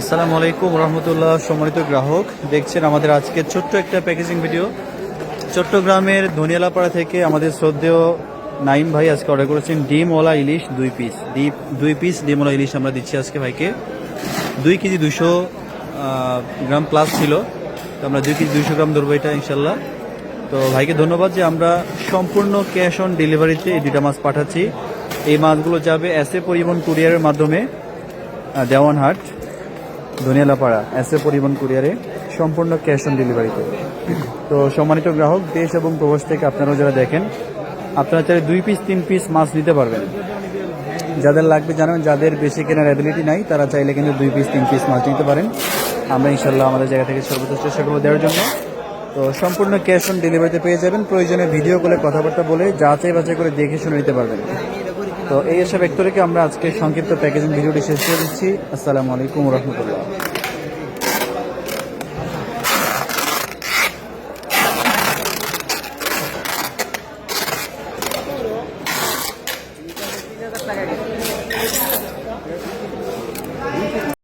আসসালামু আলাইকুম রহমতুল্লাহ, সম্মানিত গ্রাহক। দেখছেন আমাদের আজকের ছোট্ট একটা প্যাকেজিং ভিডিও চট্টগ্রামের ধনিয়ালাপাড়া থেকে আমাদের শ্রদ্ধেয় নাইম ভাই আজকে অর্ডার করেছেন ডিমওয়ালা ইলিশ দুই পিস ডিপ, দুই পিস ডিমওয়ালা ইলিশ আমরা দিচ্ছি আজকে ভাইকে। দুই কেজি দুশো গ্রাম প্লাস ছিল। তো আমরা দুই কেজি দুশো গ্রাম ধরবো এটা ইনশাল্লাহ। তো ভাইকে ধন্যবাদ যে আমরা সম্পূর্ণ ক্যাশ অন ডেলিভারিতে এই দুটা মাছ পাঠাচ্ছি। এই মাছগুলো যাবে এস পরিবহন কুরিয়ারের মাধ্যমে দেওয়ানহাট। ধনিয়ালাপাড়া এস এ পরিবহন কুরিয়ারে সম্পূর্ণ ক্যাশ অন ডেলিভারিতে তো। সম্মানিত গ্রাহক, দেশ এবং প্রবাস থেকে আপনারাও যারা দেখেন, আপনারা চাইলে দুই পিস তিন পিস মাছ নিতে পারবেন। যাদের লাগবে জানেন যাদের বেশি কেনার অ্যাবিলিটি নাই, তারা চাইলে কিন্তু দুই পিস তিন পিস মাছ নিতে পারেন। আমরা ইনশাল্লাহ আমাদের জায়গা থেকে সর্বোচ্চ চেষ্টা করব দেওয়ার জন্য। তো সম্পূর্ণ ক্যাশ অন ডেলিভারিতে পেয়ে যাবেন। প্রয়োজনে ভিডিও কলে কথাবার্তা বলে যাচাই বাছাই করে দেখে শুনে নিতে পারবেন। তো এই এসব ব্যক্ত আমরা আজকে সংক্ষিপ্ত প্যাকেজিং ভিডিওটি শেষ করে দিচ্ছি। আসসালামু আলাইকুম রহমতুল্লাহ।